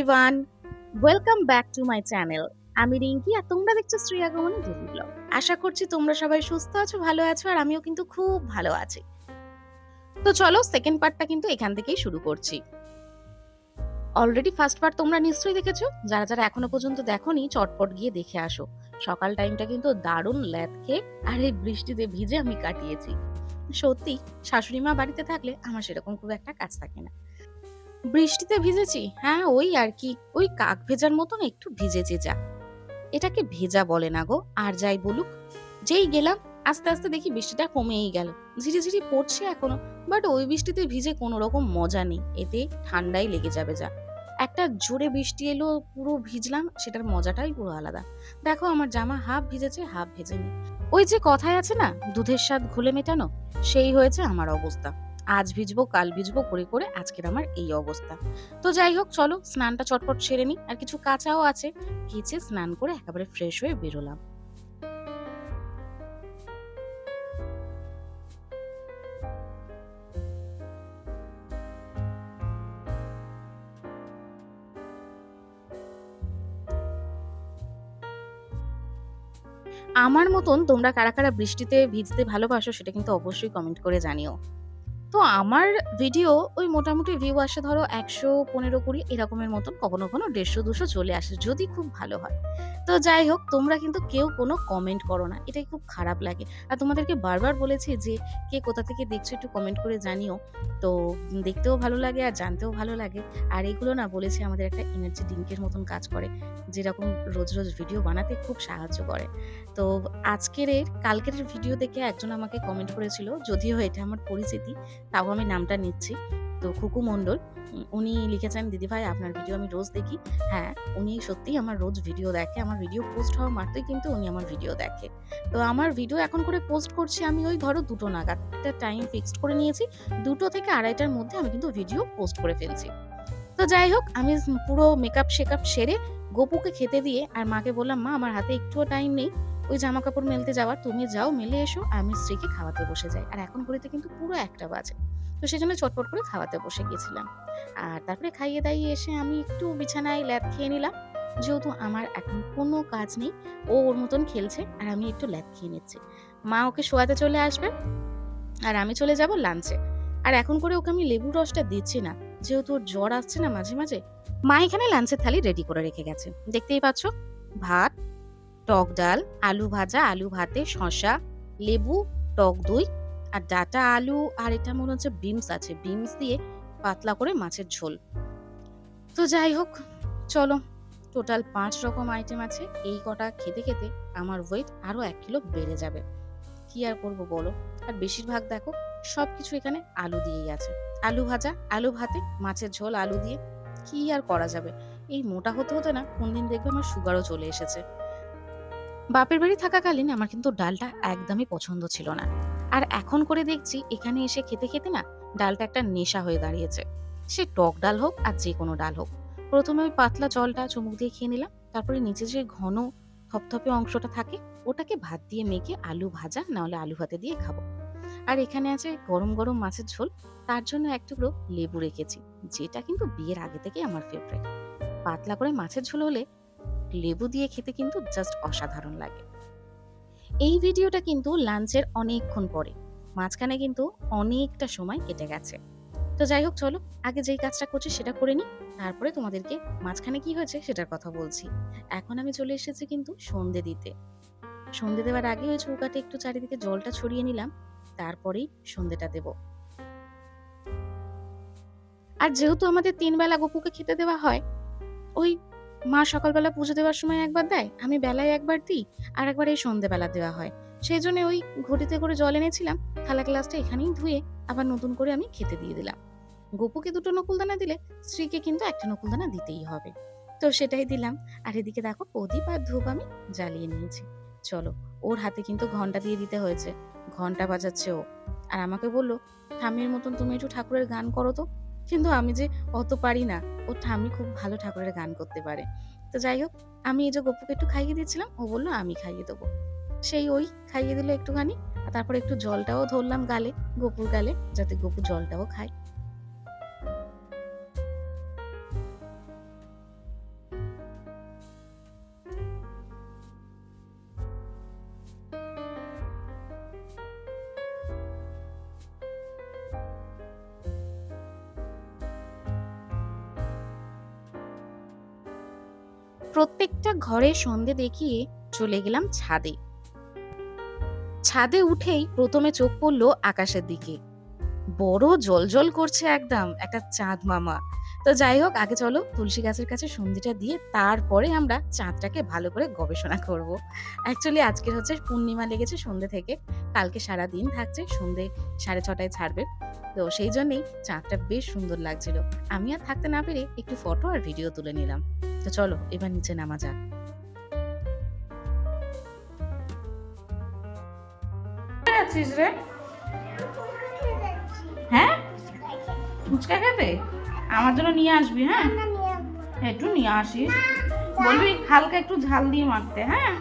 Everyone welcome back to my channel আমি রিঙ্কি আর তোমরা দেখছ ডেলি ব্লগ। আশা করছি তোমরা সবাই সুস্থ আছো, ভালো আছো আর আমিও কিন্তু খুব ভালো আছি। তো চলো সেকেন্ড পার্টটা কিন্তু এখান থেকেই শুরু করছি। অলরেডি ফার্স্ট পার্ট তোমরা নিশ্চয়ই দেখেছ। যারা যারা এখনও পর্যন্ত দেখোনি, চটপট গিয়ে দেখে আসো। সকাল টাইমটা কিন্তু দারুণ ল্যাদ খেয়ে আর এই বৃষ্টিতে ভিজে আমি কাটিয়েছি। সত্যি, শাশুড়ি মা বাড়িতে থাকলে আমার সেরকম খুব একটা কাজ থাকে না। বৃষ্টিতে ভিজেছি? হ্যাঁ ওই আর কি। ওই কাক ভেজার মতন একটু ভিজেছি যা। এটাকে ভেজা বলে না গো, আর যাই বলুক। যেই গেলাম, আস্তে আস্তে দেখি বৃষ্টিটা কমেই গেল। ঝিরি ঝিরি পড়ছে এখনও, বাট ওই বৃষ্টিতে ভিজে কোনো রকম মজা নেই। এতে ঠান্ডাই লেগে যাবে যা। একটা জোরে বৃষ্টি এলো, পুরো ভিজলাম, সেটার মজাটাই পুরো আলাদা। দেখো আমার জামা হাফ ভিজেছে, হাফ ভেজেনি। ওই যে কথায় আছে না, দুধের স্বাদ ঘুলে মেটানো, সেই হয়েছে আমার অবস্থা। আজ ভিজবো, কাল ভিজবো, করে করে আজকের আমার এই অবস্থা। তো যাই হোক, চলো স্নানটা চটপট সেরে নি আর কিছু কাঁচাও আছে। কেচে স্নান করে একেবারে ফ্রেশ হয়ে বেরোলাম। আমার মতন তোমরা কারা কারা বৃষ্টিতে ভিজতে ভালোবাসো সেটা কিন্তু অবশ্যই কমেন্ট করে জানিও। তো আমার ভিডিও ওই মোটামুটি ভিউ আসে ধরো একশো পনেরো কুড়ি এরকমের মতন, কখনো কখনো দেড়শো, দুশো চলে আসে যদি খুব ভালো হয়। তো যাই হোক, তোমরা কিন্তু কেউ কোনো কমেন্ট করো না, এটাই খুব খারাপ লাগে। আর তোমাদেরকে বারবার বলেছি যে, কে কোথা থেকে দেখছ একটু কমেন্ট করে জানিও। তো দেখতেও ভালো লাগে আর জানতেও ভালো লাগে। আর এগুলো না বলেছি আমাদের একটা এনার্জি ড্রিঙ্কের মতন কাজ করে, যেরকম রোজ রোজ ভিডিও বানাতে খুব সাহায্য করে। তো আজকের কালকের ভিডিও দেখে একজন আমাকে কমেন্ট করেছিল, যদিও এটা আমার পরিচিতি তাও আমি নামটা নিচ্ছি। তো খুকু মণ্ডল, উনি লিখেছেন দিদিভাই আপনার ভিডিও আমি রোজ দেখি। হ্যাঁ উনি সত্যিই আমার রোজ ভিডিও দেখে। আমার ভিডিও পোস্ট হওয়া মাত্রই কিন্তু উনি আমার ভিডিও দেখে। তো আমার ভিডিও এখন করে পোস্ট করছি আমি ওই ধরো দুটো নাগাদ একটা টাইম ফিক্সড করে নিয়েছি। দুটো থেকে আড়াইটার মধ্যে আমি কিন্তু ভিডিও পোস্ট করে ফেলছি। তো যাই হোক, আমি পুরো মেকআপ শেকআপ সেরে গপুকে খেতে দিয়ে আর মাকে বললাম, মা, আমার হাতে একটুও টাইম নেই। ওই জামা কাপড় মেলতে যাওয়ার, তুমি যাও, মেলে এসো, আমি স্ত্রীকে খাওয়াতে বসে যাই। আর এখন ঘড়িতে কিন্তু পুরো একটা বাজে। তো সেই জন্য চটপট করে খাওয়াতে বসে গেছিলাম। আর তারপরে খাইয়ে দাইয়ে এসে আমি একটু বিছানায় ল্যাদ খেয়ে নিলাম। যেহেতু আমার এখন কোনো কাজ নেই, ও ওর মতন খেলছে, আর আমি একটু ল্যাদ খেয়ে নিচ্ছি। মা ওকে শোয়াতে চলে আসবে, আর আমি চলে যাব লাঞ্চে। আর এখন করে ওকে আমি লেবুর রসটা দিচ্ছি না, যেহেতু ওর জ্বর আসছে না মাঝে মাঝে, মা এখানে লাঞ্চের থালি রেডি করে রেখে গেছে। দেখতেই পাচ্ছ, ভাত টক ডাল, আলু ভাজা, আলু ভাতে শসা, লেবু, টক দই আর ডাটা আলু আর এটা মনে হচ্ছে বিমস আছে। বিমস দিয়ে পাতলা করে মাছের ঝোল। তো যাই হোক, চলো। টোটাল পাঁচ রকম আইটেম আছে। এই কটা খেতে খেতে আমার ওয়েট আরও এক কিলো বেড়ে যাবে। কি আর করব বলো? আর বেশিরভাগ দেখো সব কিছু এখানে আলু দিয়েই আছে। আলু ভাজা, আলু ভাতে মাছের ঝোল, আলু দিয়ে কি আর করা যাবে? এই মোটা হতে হতে না, কোনদিন দেখবে আমার সুগারও চলে এসেছে। বাপের বাড়ি থাকাকালীন আমার কিন্তু ডালটা একদমই পছন্দ ছিল না। আর এখন করে দেখছি এখানে এসে খেতে খেতে না ডালটা একটা নেশা হয়ে দাঁড়িয়েছে। সে টক ডাল হোক আর যে কোনো ডাল হোক। প্রথমে ওই পাতলা জলটা চুমুক দিয়ে খেয়ে নিলাম, তারপরে নিচে যে ঘন থপথপে অংশটা থাকে, ওটাকে ভাত দিয়ে মেখে আলু ভাজা, নাহলে আলু ভাতে দিয়ে খাব। আর এখানে আছে গরম গরম মাছের ঝোল, তার জন্য এক টুকরো লেবু রেখেছি, যেটা কিন্তু বিয়ের আগে থেকেই আমার ফেভারিট পাতলা করে মাছের ঝোল হলে লেবু দিয়ে খেতে কিন্তু জাস্ট অসাধারণ লাগে। এই ভিডিওটা কিন্তু লাঞ্চের অনেকক্ষণ পরে, মাঝখানে কিন্তু অনেকটা সময় কেটে গেছে। তো যাই হোক, চলো, আগে যেই কাজটা করছি সেটা করে নিই, তারপরে তোমাদেরকে মাঝখানে কি হয়েছে সেটার কথা বলছি। এখন আমি চলে এসেছি কিন্তু সন্ধে দিতে। সন্ধে দেওয়ার আগে ওই চৌকাটে একটু চারিদিকে জলটা ছড়িয়ে নিলাম, তারপরেই সন্ধেটা দেব। আর যেহেতু আমাদের তিন বেলা গপুকে খেতে দেওয়া হয়, ওই মা সকালবেলা পুজো দেওয়ার সময় একবার দেয়, আমি বেলায় একবার দিই, আর একবার এই সন্ধেবেলা দেওয়া হয়। সেই জন্য ওই ঘটিতে করে জল এনেছিলাম, থালা গ্লাসটা এখানেই ধুয়ে আবার নতুন করে আমি খেতে দিয়ে দিলাম। গপুকে দুটো নকুলদানা দিলে, স্ত্রীকে কিন্তু একটা নকুলদানা দিতেই হবে। তো সেটাই দিলাম, আর এদিকে দেখো প্রদীপ আর ধূপ আমি জ্বালিয়ে নিয়েছি। চলো, ওর হাতে কিন্তু ঘণ্টা দিয়ে দিতে হয়েছে, ঘণ্টা বাজাচ্ছে ও। আর আমাকে বলল ঠামির মতন তুমি একটু ঠাকুরের গান করো তো। কিন্তু আমি যে অত পারি না ও ঠামি খুব ভালো ঠাকুরের গান করতে পারে। তো যাই হোক, আমি এই যে গপুকে একটু খাইয়ে দিয়েছিলাম, ও বলল, আমি খাইয়ে দেবো। সেই ওই খাইয়ে দিল একটুখানি তারপর একটু জলটাও ধরলাম গালে, গপুর গালে, যাতে গপু জলটাও খায়। প্রত্যেকটা ঘরে সন্ধে দেখিয়ে চলে গেলাম ছাদে। ছাদে উঠেই প্রথমে চোখ পড়ল আকাশের দিকে। বড় জলজল করছে একদম একটা চাঁদ মামা। তো যাই হোক, আগে চলো তুলসী গাছের কাছে সন্ধিটা দিয়ে তারপরে আমরা চাঁদটাকে ভালো করে গবেষণা করব। অ্যাকচুয়ালি আজকের হচ্ছে পূর্ণিমা লেগেছে সন্ধে থেকে। কালকে সারা দিন থাকছে, সন্ধে সাড়ে ছটায় ছাড়বে। তো সেই জন্যেই চাঁদটা বেশ সুন্দর লাগছিল। আমি আর থাকতে না পেরে একটু ফটো আর ভিডিও তুলে নিলাম। তো চলো, এবার নিচে নামা যাক। আছিস রে? হ্যাঁ? ফুচকা খেতে? আমার জন্য নিয়ে আসবি হ্যাঁ? একটু নিয়ে আসিস। বলবি হালকা একটু ঝাল দিয়ে মারতে হ্যাঁ?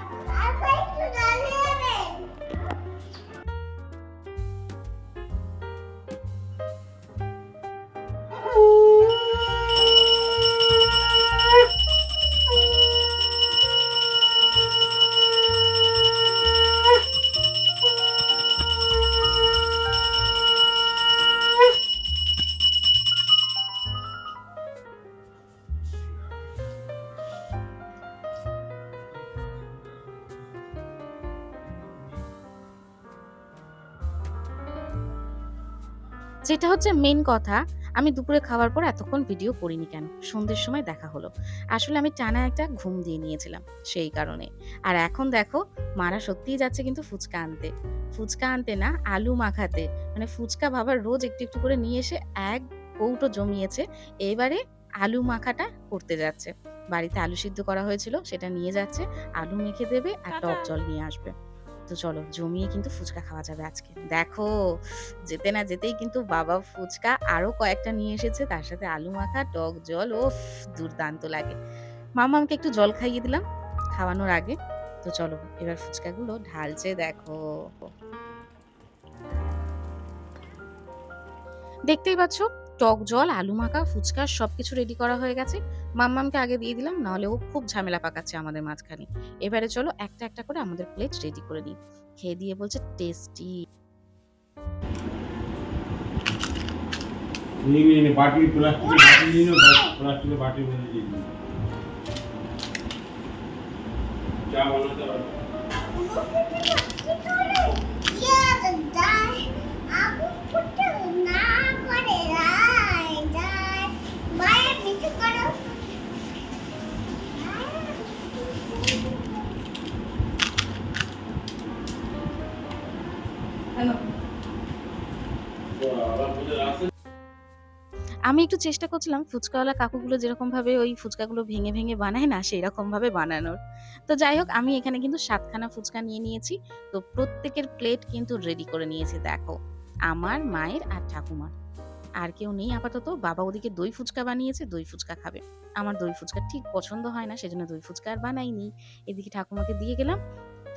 যেটা হচ্ছে মেন কথা আমি দুপুরে খাওয়ার পর এতক্ষণ ভিডিও করিনি কেন? সন্ধ্যের সময় দেখা হলো। আসলে আমি টানা একটা ঘুম দিয়ে নিয়েছিলাম সেই কারণে। আর এখন দেখো মারা সত্যিই যাচ্ছে কিন্তু ফুচকা আনতে। ফুচকা আনতে না আলু মাখাতে। মানে ফুচকা বাবার রোজ একটু একটু করে নিয়ে এসে এক কৌটো জমিয়েছে এবারে আলু মাখাটা করতে যাচ্ছে। বাড়িতে আলু সিদ্ধ করা হয়েছিল সেটা নিয়ে যাচ্ছে আলু মেখে দেবে আর টক জল নিয়ে আসবে। তো চলো, জমিয়ে কিন্তু ফুচকা খাওয়া যাবে আজকে। দেখো, যেতে না যেতেই কিন্তু বাবা ফুচকা আরও কয়েকটা নিয়ে এসেছে, তার সাথে আলু মাখা, টক জল ও দুর্দান্ত লাগে। মামা আমাকে একটু জল খাইয়ে দিলাম খাওয়ানোর আগে। তো চলো, এবার ফুচকাগুলো ঢালছে, দেখো। দেখতেই পাচ্ছ, টক জল, আলু মাখা, ফুচকা সবকিছু রেডি করা হয়ে গেছে। মাম্মামকে আগে দিয়ে দিলাম নাহলে ও খুব ঝামেলা পাকাচ্ছে আমাদের মাঝখানে। এবারে চলো একটা একটা করে আমাদের প্লেট রেডি করে নিই। খেয়ে দিয়ে বলছে টেস্টি চা বানাতে আমি একটু চেষ্টা করছিলাম ফুচকাওয়ালা কাকুগুলো যেরকম ভাবে ওই ফুচকাগুলো ভেঙে ভেঙে বানায় না সেই রকম ভাবে বানানোর। তো যাই হোক, আমি এখানে কিন্তু সাতখানা ফুচকা নিয়ে নিয়েছি। তো প্রত্যেকের প্লেট কিন্তু রেডি করে নিয়েছি, দেখো। আমার, মায়ের আর ঠাকুমার। আর কেউ নেই আপাতত। বাবা ওদিকে দই ফুচকা বানিয়েছে, দই ফুচকা খাবে। আমার দই ফুচকা ঠিক পছন্দ হয় না, সেজন্য দই ফুচকা আর বানাইনি। এদিকে ঠাকুমাকে দিয়ে গেলাম।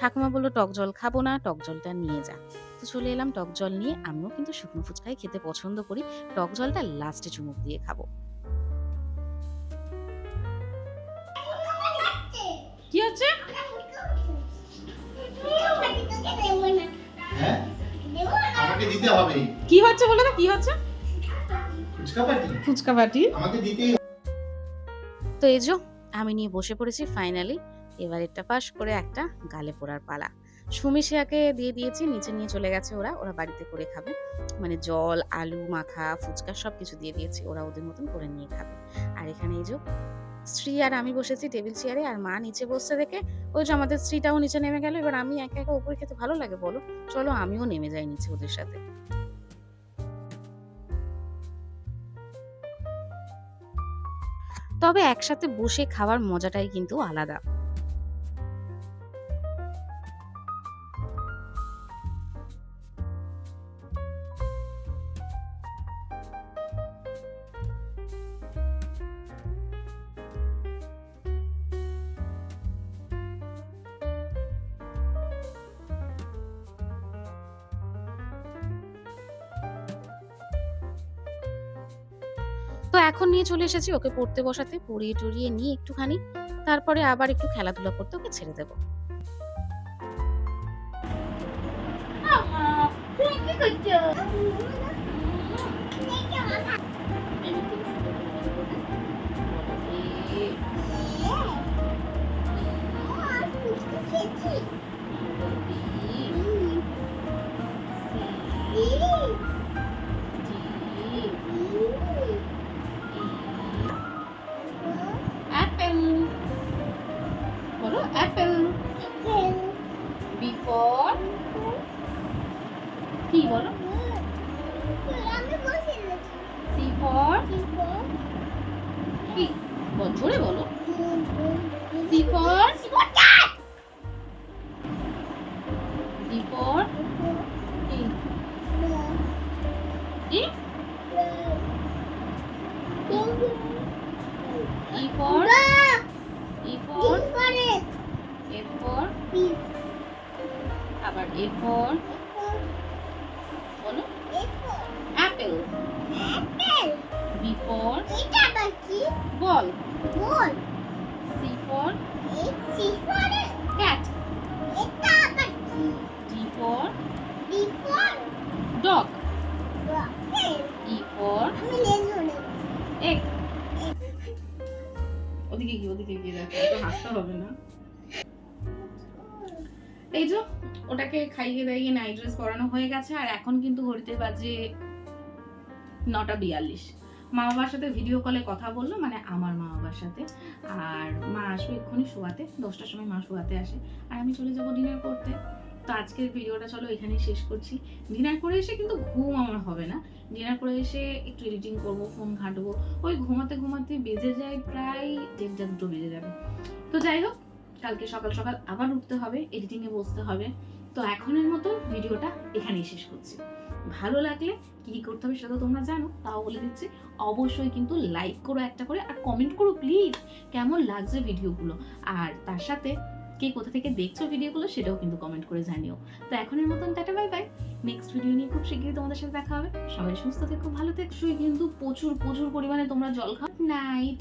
ঠাকুমা বলল টক জল খাব না টক জলটা নিয়ে যা। তো চলে এলাম টক জল নিয়ে। আমিও কিন্তু শুকনো ফুচকাই খেতে পছন্দ করি। টক জলটা লাস্টে চুমুক দিয়ে খাব। কি হচ্ছে? হ্যাঁ? আমাকে দিতে হবে। কি হচ্ছে বলো তো কি হচ্ছে? ফুচকা পাটি ফুচকা আমাকে দিতেই তো এই যো আমি নিয়ে বসে পড়েছি ফাইনালি এবার এটা পাশ করে একটা গালে পড়ার পালা। সুমিশিয়াকে দিয়ে দিয়েছি, নিচে নিয়ে চলে গেছে ওরা ওরা বাড়িতে করে খাবে। মানে জল, আলু, মাখা, ফুচকা সব কিছু দিয়ে দিয়েছি, ওরা ওদের মতন করে নিয়ে খাবে। আর এখানে এই যে স্ত্রী আর আমি বসেছি টেবিল চেয়ারে, আর মা নিচে বসছে দেখে, ওই যে আমাদের স্ত্রীটাও নিচে নেমে গেল, এবার আমি একা একা উপরে খেতে ভালো লাগে, বলো? চলো আমিও নেমে যাই নিচে ওদের সাথে। তবে একসাথে বসে খাওয়ার মজাটাই কিন্তু আলাদা। এখন নিয়ে চলে এসেছি ওকে পড়তে বসাতে, পড়িয়ে টড়িয়ে নিয়ে একটুখানি তারপরে আবার একটু খেলাধুলা করতে ওকে ছেড়ে দেবো you. অ্যাপেল বি ফর কি বলো সি ফর কি জোরে বলো। সি ফর ডি ফর খাইয়ে দাইয়ে নাইট ড্রেস পরানো হয়ে গেছে, আর এখন কিন্তু ঘড়িতে বাজে নটা বিয়াল্লিশ। মা বাবার সাথে ভিডিও কলে কথা বলল মানে আমার মা বাবার সাথে। আর মা আসবে এক্ষুনি শোয়াতে, দশটার সময় মা শোয়াতে আসে। আর আমি চলে যাব ডিনার করতে। তো আজকের ভিডিওটা চলো এখানেই শেষ করছি। ডিনার করে এসে কিন্তু ঘুম আমার হবে না। ডিনার করে এসে একটু এডিটিং করব ফোন ঘাঁটবো। ওই ঘুমাতে ঘুমাতে বেজে যায় প্রায় দেড়টা দুটো বেজে যাবে। তো যাই হোক, কালকে সকাল সকাল আবার উঠতে হবে এডিটিংয়ে বসতে হবে। তো এখনের মতো ভিডিওটা এখানেই শেষ করছি। ভালো লাগলে কি কি করতে হবে সেটা তো তোমরা জানো, তাও বলে দিচ্ছি। অবশ্যই কিন্তু লাইক করো একটা করে আর কমেন্ট করো প্লিজ কেমন লাগছে ভিডিওগুলো। আর তার সাথে কে কোথা থেকে দেখছ ভিডিওগুলো সেটাও কিন্তু কমেন্ট করে জানিও। তো এখনের মতন tata bye bye next video নিয়ে খুব শীঘ্রই তোমাদের সাথে দেখা হবে। সবাই সুস্থ থেকো, ভালো থেকো। কিন্তু প্রচুর প্রচুর পরিমাণে তোমরা জল খাও। নাইট